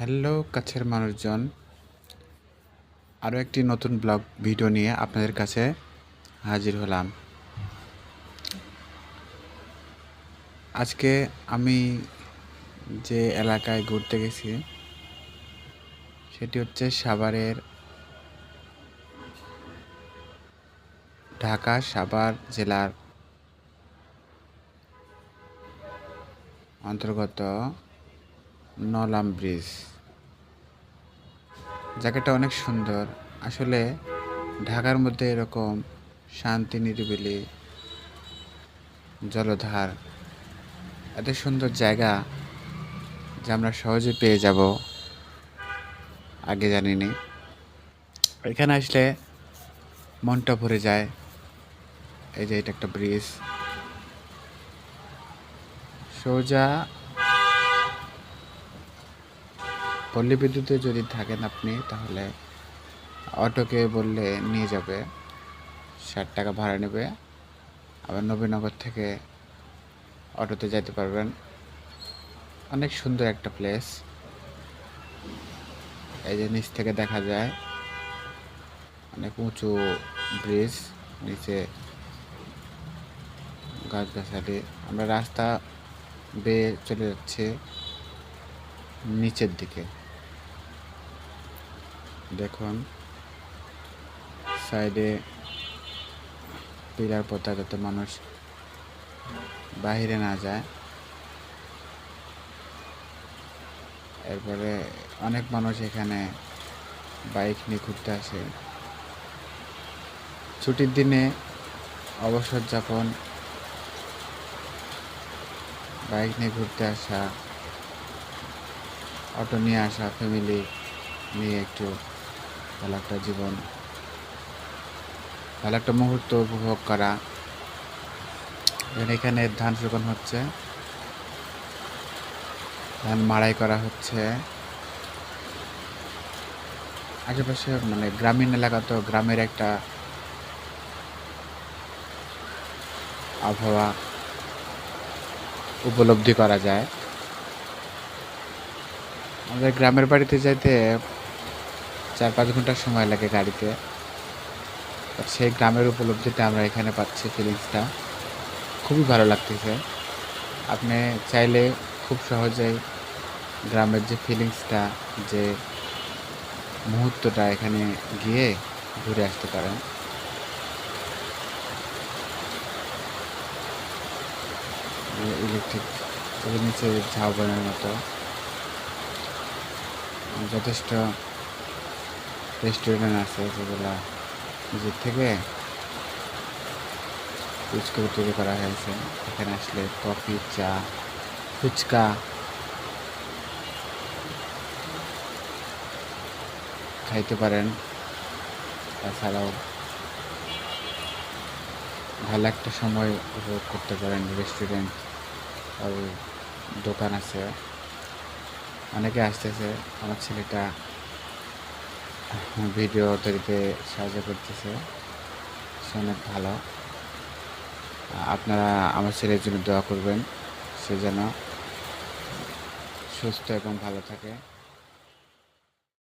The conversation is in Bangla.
হ্যালো কাছের মানুষজন। আরও একটি নতুন ব্লগ ভিডিও নিয়ে আপনাদের কাছে হাজির হলাম। আজকে আমি যে এলাকায় ঘুরতে গেছি, সেটি হচ্ছে সাভারের ঢাকা সাভার জেলার অন্তর্গত নলাম ব্রিজ। জায়গাটা অনেক সুন্দর। আসলে ঢাকার মধ্যে এরকম শান্তি, নিরিবিলি জলধার, এত সুন্দর জায়গা যা আমরা সহজে পেয়ে যাব। আগে জানিনি। এখানে আসলে মনটা ভরে যায়। এই যে এটা একটা ব্রিজ। সোজা পল্লী বিদ্যুতে যদি থাকেন আপনি, তাহলে অটোকে বললে নিয়ে যাবে, ষাট টাকা ভাড়া নেবে। আবার নবীনগর থেকে অটোতে যেতে পারবেন। অনেক সুন্দর একটা প্লেস এই যে নিচ থেকে দেখা যায়, অনেক উঁচু ব্রিজ নিচে গাছগাছালি। আমরা রাস্তা বেয়ে চলে যাচ্ছে নিচের দিকে। দেখুন, সাইডে পিলার পোতা যাতে মানুষ বাহিরে না যায়। এরপরে অনেক মানুষ এখানে বাইক নিয়ে ঘুরতে আসে। ছুটির দিনে অবসর যাপন, বাইক নিয়ে ঘুরতে আসা, অটো নিয়ে আসা ফ্যামিলি নিয়ে একটু ভালো একটা জীবন। ভালো একটা মুহূর্ত উপভোগ করা। এখানে ধান শুকন হচ্ছে। ধান মাড়াই করা হচ্ছে। আশেপাশে মানে গ্রামীণ এলাকা তো গ্রামের একটা আবহাওয়া উপলব্ধি করা যায়। আমাদের গ্রামের বাড়িতে যাইতে চার পাঁচ ঘণ্টা সময় লাগে গাড়িতে। সেই গ্রামের উপলব্ধিটা আমরা এখানে পাচ্ছি ফিলিংসটা খুবই ভালো লাগতেছে। আপনি চাইলে খুব সহজেই গ্রামের যে ফিলিংসটা যে মুহূর্তটা এখানে গিয়ে ঘুরে আসতে পারেন। ইলেকট্রিক নিচে ঝাউবনের মতো। যথেষ্ট রেস্টুরেন্ট আছে যেগুলা নিজের থেকে করে তৈরি করা হয়েছে। এখানে আসলে কফি, চা, ফুচকা। খাইতে পারেন। তাছাড়াও ভালো একটা সময় উপভোগ করতে পারেন রেস্টুরেন্ট আর দোকান আছে। অনেকে আসতেছে, আমার ছেলেটা ভিডিও তৈরিতে সাহায্য করতেছে। সে অনেক ভালো। আপনারা আমার ছেলের জন্য দোয়া করবেন। সে যেন সুস্থ এবং ভালো থাকে।